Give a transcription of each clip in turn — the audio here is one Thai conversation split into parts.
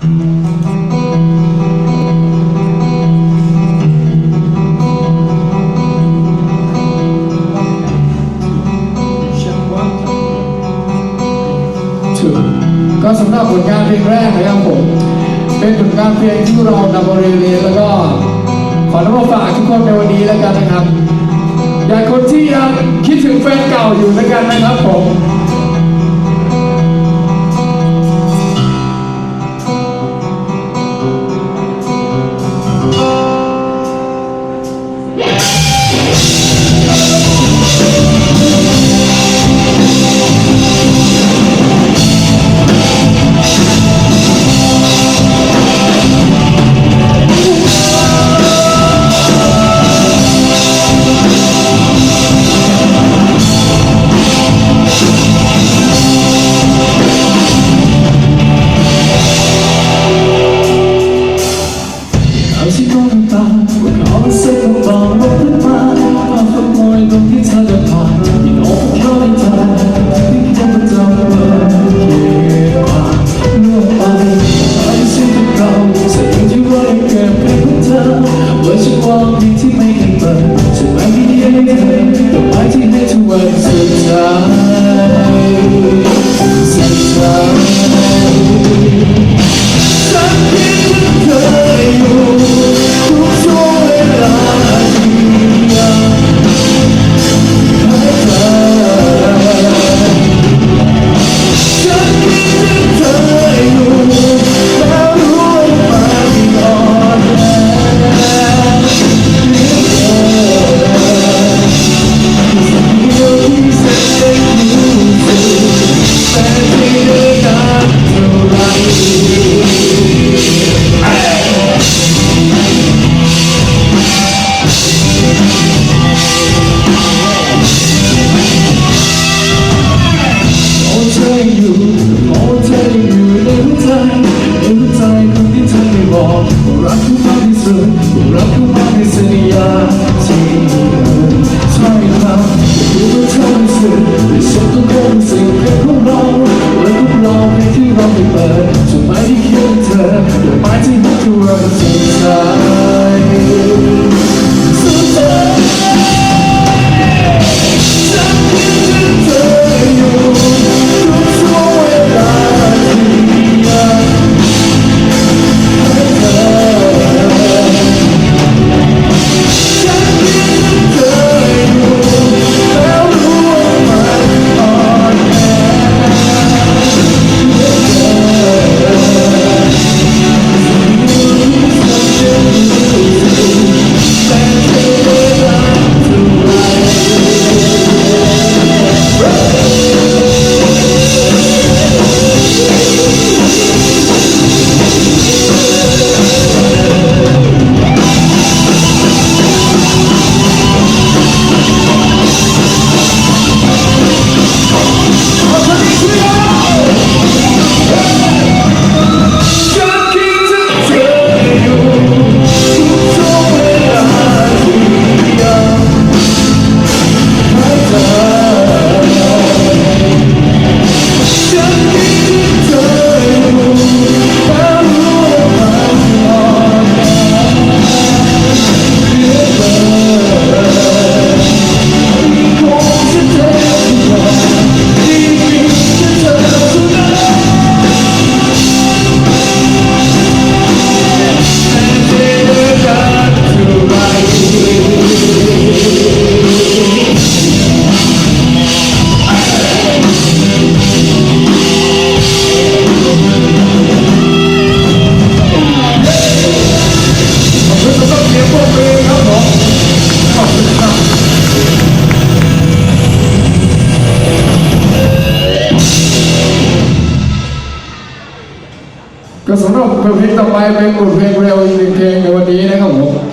ก็สำหรับผลงานเพลงแรกนะครับผม เป็นผลงานเพลงที่เรานำมาเรียนแล้วก็ ขอนำมาฝากทุกคนในวันนี้แล้วกันนะครับ อย่ากคนที่ยังคิดถึงแฟนเก่าอยู่แล้วกันนะครับผม 自强 เพลงต่อไปเป็นบทเพลงเร็วอีกหนึ่งเพลงในวันนี้นะครับผม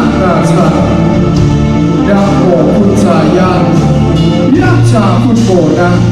Rasa yang mau percaya, yang.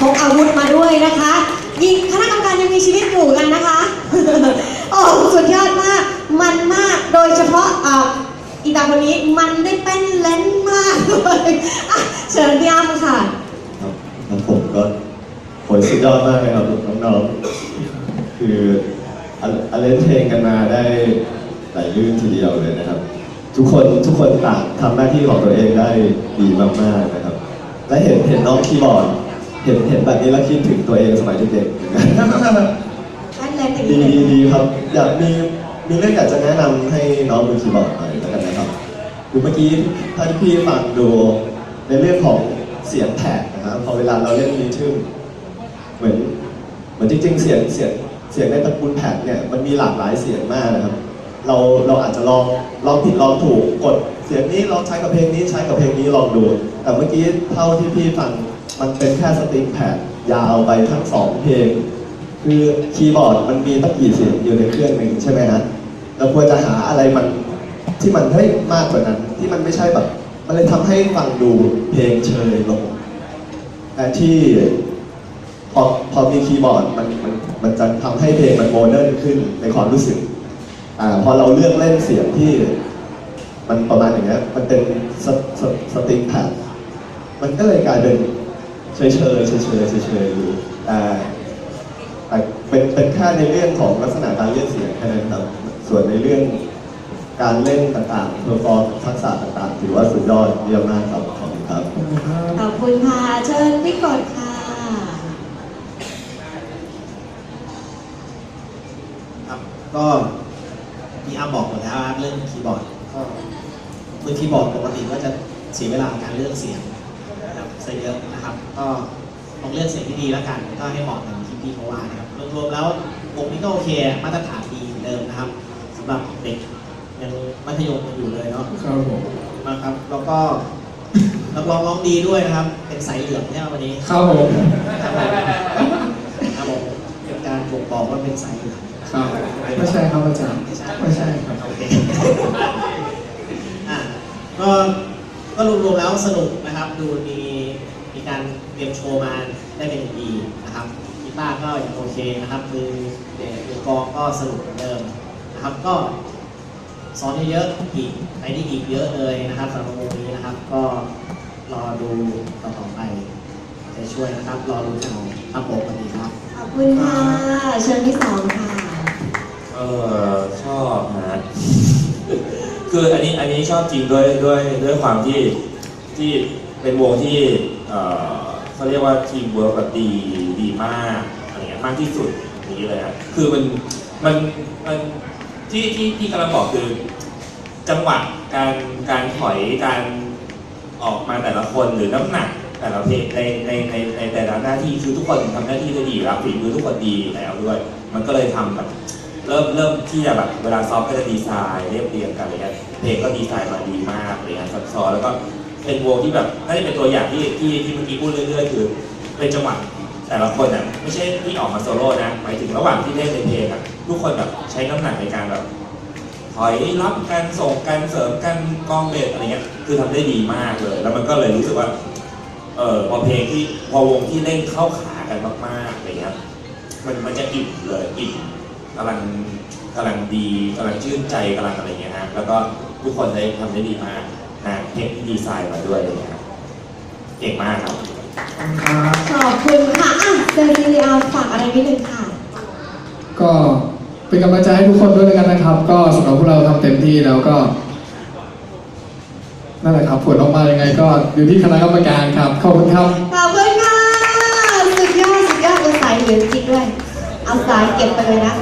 พกอาวุธมาด้วยนะคะยิงคณะกรรมการยังมีชีวิตอยู่กันนะคะโอ้สุดยอดมาก มันมากโดยเฉพาะอ่าอีตาคนนี้มันได้เป็นเลนมากเลยเชิญพี่อ้ำค่ะครับผมก็โหยสุดยอดมากเลยครับน้องๆคืออันอันเล่นเพลงกันมาได้หลายลื่นทีเดียวเลยนะครับ ทุกคนทุกคนต่างทำหน้าที่ของตัวเองได้ดีมากๆนะครับ และเห็นเห็นน้องคีย์บอร์ด เห็นเห็นแบบนี้แล้วคิดถึงตัวเองสมัยเด็กๆเหมือนกันท่านเล่นอย่างดีนี้เลยดีดีครับ อยากมีมีเรื่องอยากจะแนะนำให้น้องมือคีย์บอร์ดหน่อยแล้วกันนะครับคือเมื่อกี้ถ้าที่พี่ฟังดูในเรื่องของเสียงแผดนะครับพอเวลาเราเล่นรีทึมเหมือนเหมือนจริงๆ เสียงเสียงเสียงในตระกูลแผดเนี่ยมันมีหลากหลายเสียงมากนะครับ เราเราอาจจะลองลองผิดลองถูกกดเสียงนี้ลองใช้กับเพลงนี้ใช้กับเพลงนี้ลองดู แต่เมื่อกี้เท่าที่พี่ฟัง มันเป็นแค่สตริงแพดยาวไปทั้งสองเพลง คือคีย์บอร์ดมันมีตั้งกี่เสียงอยู่ในเครื่องหนึ่งใช่ไหมฮะเราควรจะหาอะไรมันที่มันเฮ้ยมากกว่านั้น ที่มันไม่ใช่แบบ มันเลยทำให้ฟังดูเพลงเชยลงแต่ที่พอพอมีคีย์บอร์ดมันมันมันจะทำให้เพลงมันโมเดิร์นขึ้นในความรู้สึกอ่าพอเราเลือกเล่นเสียงที่มันประมาณอย่างเงี้ย มันเป็นสสสตริงแพดมันก็เลยกลายเป็น เฉยเฉยเฉยเฉยเฉยเฉยๆอยู่แต่แต่เป็นเป็นแค่ในเรื่องของลักษณะการเล่นเสียงแค่นั้นครับ ส่วนในเรื่องการเล่นต่างๆเพอร์ฟอร์มทักษะต่างๆ ถือว่าสุดยอดเยี่ยมมากครับขอบคุณครับ ขอบคุณค่ะ เชิญพี่กดค่ะ ครับก็พี่อาบอกหมดแล้วครับเรื่องคีย์บอร์ดก็มือคีย์บอร์ดปกติก็จะเสียเวลาในการเลือกเสียงนะครับ ซะเยอะนะครับ ก็ลองเลือกเสียงที่ดีแล้วกัน ก็ให้เหมาะกับที่พี่เขาว่านะครับรวมๆแล้ววงนี้ก็โอเคมาตรฐานดีเหมือนเดิมนะครับสำหรับเด็กยังมัธยมกันอยู่เลยเนาะครับผมนะครับแล้วก็นักร้องร้องดีด้วยนะครับ เป็นสายเหลืองใช่ไหมวันนี้ครับผมครับผมครับผมเป็นการบ่งบอกว่าเป็นสายเหลืองครับไม่ใช่ครับอาจารย์ไม่ใช่ไม่ใช่ครับโอเคอะก็ก็รวมๆแล้วสนุกนะครับ ดูมี มีการเตรียมโชว์มาได้เป็นอย่างดีนะครับกีตาร์ก็ยังโอเคนะครับมือเดมือกลองก็สนุกเหมือนเดิมนะครับ ก็สอนเยอะๆอีกไปได้อีกเยอะเลยนะครับสำหรับวงนี้นะครับ ก็รอดูต่อๆไปจะช่วยนะครับ รอรู้กันครับผมสวัสดีครับขอบคุณค่ะเชิญที่สองค่ะเออชอบนะ คืออันนี้อันนี้ชอบจริงด้วยด้วยด้วยความที่ที่เป็นวงที่ เออเขาเรียกว่าทีมเวิร์กแบบดีดีมากอะไรเงี้ยมากที่สุดอย่างนี้เลยครับคือมันมันมันที่ที่ที่กำลังบอกคือ จังหวะการการถอยการออกมาแต่ละคนหรือน้ำหนัก แต่ละเพลงในในในในแต่ละหน้าที่คือทุกคนทำหน้าที่ได้ดีอยู่แล้วฝีมือทุกคนดีอยู่แล้วด้วย มันก็เลยทำแบบเริ่มเริ่มที่จะแบบเวลาซ้อมก็จะดีไซน์เรียบเรียงกันอะไรเงี้ยเพลงก็ดีไซน์มาดีมากอะไรเงี้ยซับซ้อนแล้วก็ เป็นวงที่แบบน่าจะเป็นตัวอย่างที่ที่ที่เมื่อกี้พูดเรื่อยๆคือเป็นจังหวะแต่ละคนอะไม่ใช่ที่ออกมาโซโล่นะหมายถึงระหว่างที่เล่นในเพลงอะทุกคนแบบใช้น้ำหนักในการแบบถอยรับกันส่งกันเสริมกันกองเบสอะไรเงี้ยคือทำได้ดีมากเลย แล้วมันก็เลยรู้สึกว่าเออพอเพลงที่พอวงที่เล่นเข้าขากันมากๆอะไรเงี้ยมันมันจะอิ่มเลยอิ่มกำลังกำลังดีกำลังชื่นใจกำลังอะไรเงี้ยฮะแล้วก็ทุกคนได้ทำได้ดีมาก เพลงที่ดีไซน์มาด้วยอะไรเงี้ยครับเก่งมากครับ ขอบคุณค่ะอะเซอร์ซีเรียฝากอะไรนิดนึงค่ะ ก็เป็นกำลังใจให้ทุกคนด้วยแล้วกันนะครับ ก็สำหรับพวกเราทำเต็มที่แล้วก็นั่นแหละครับผลออกมายังไงก็อยู่ที่คณะกรรมการครับขอบคุณครับ ขอบคุณค่ะ สุดยอด สุดยอดเอาสายเหลืองจริงด้วย เอาสายเก็บไปเลยนะ